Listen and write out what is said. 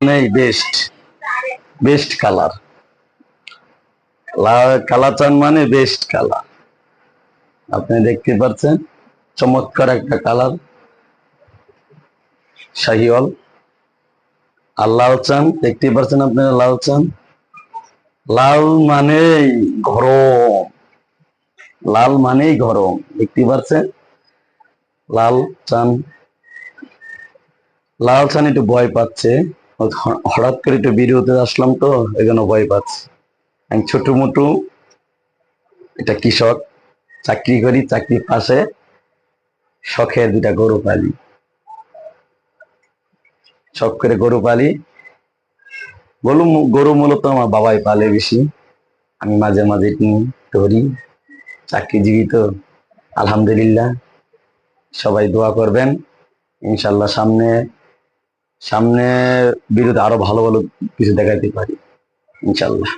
নেই best best colour Kalachan মানে best colour আপনি দেখতে পাচ্ছেন, চমৎকার একটা কালার শাহিওয়াল। আর লাল চান, দেখতে পাচ্ছেন আপনারা লাল চান? লাল মানেই গরম। লাল মানেই গরম, দেখতে পাচ্ছেন? লাল চান। লাল চান একটু ভয় পাচ্ছে। হঠাৎ করে একটু ভিডিওতে আসলাম তো, এই জন্য ভয় পাচ্ছে। আমি ছোট মোটো এটা কৃষক, চাকরি করি, চাকরির পাশে শখের দুটা গরু পালি। শখ করে গরু পালি। গরু গরু মূলত আমার বাবাই পালে বেশি। আমি মাঝে মাঝে ধরি। চাকরিজীবী তো, আলহামদুলিল্লাহ। সবাই দোয়া করবেন। ইনশাল্লাহ সামনে সামনে বিরুদ্ধে আরও ভালো ভালো কিছু দেখাইতে পারি ইনশাল্লাহ।